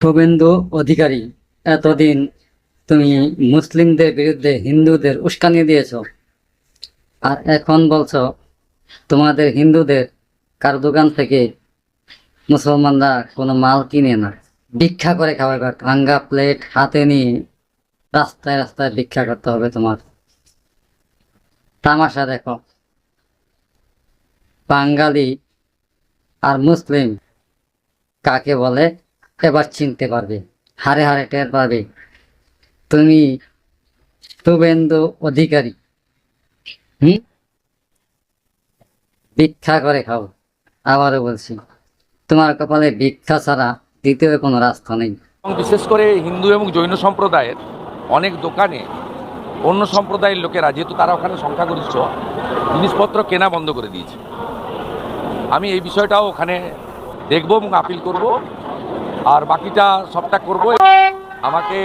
শুভেন্দু অধিকারী, এতদিন তুমি মুসলিমদের বিরুদ্ধে হিন্দুদের উস্কানি দিয়েছ। আর এখন বলছো, তোমাদের হিন্দুদের কার দোকান থেকে মুসলমানরা কোনো মাল কিনে না। ভিক্ষা করে খাওয়া খাওয়াবে ভাঙ্গা প্লেট হাতে নিয়ে রাস্তায় রাস্তায় ভিক্ষা করতে হবে তোমার। তামাশা দেখো, বাঙালি আর মুসলিম কাকে বলে? এবার চিনতে পারবে, হারে হারে টের পারবে তুমি শুভেন্দু অধিকারী। হুম? ভিক্ষা করে খাও, আবারও বলছি। তোমার কপালে ভিক্ষা ছাড়া দ্বিতীয় কোনো রাস্তা নেই। এবং বিশেষ করে হিন্দু এবং জৈন সম্প্রদায়ের অনেক দোকানে অন্য সম্প্রদায়ের লোকেরা, যেহেতু তারা ওখানে সংখ্যাগরিষ্ঠ, জিনিসপত্র কেনা বন্ধ করে দিয়েছে। আমি এই বিষয়টাও ওখানে দেখব এবং আপিল করব। আর বাকিটা সবটা করব। আমাকে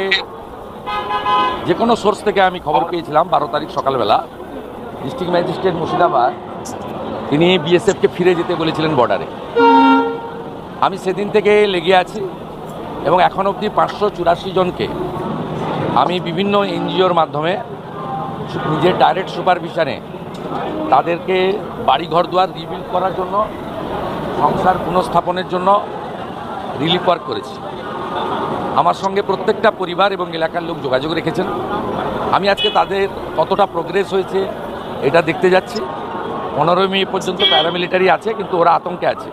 যে কোনো সোর্স থেকে আমি খবর পেয়েছিলাম বারো তারিখ সকালবেলা। ডিস্ট্রিক্ট ম্যাজিস্ট্রেট মুর্শিদাবাদ, তিনি বিএসএফকে ফিরে যেতে বলেছিলেন বর্ডারে আমি সেদিন থেকে লেগে আছি এবং এখন অবধি পাঁচশো চুরাশি জনকে আমি বিভিন্ন এনজিওর মাধ্যমে নিজের ডাইরেক্ট সুপারভিশনে তাদেরকে বাড়ি ঘর দুয়ার রিবিল্ড করার জন্য সংসার পুনঃস্থাপনের জন্য রিলিফ ওয়ার্ক করেছি। আমার সঙ্গে প্রত্যেকটা পরিবার এবং এলাকার লোক যোগাযোগ রেখেছেন। আমি আজকে তাদের কতটা প্রোগ্রেস হয়েছে এটা দেখতে যাচ্ছি। পনেরোই মে পর্যন্ত প্যারামিলিটারি আছে, কিন্তু ওরা আতঙ্কে আছে।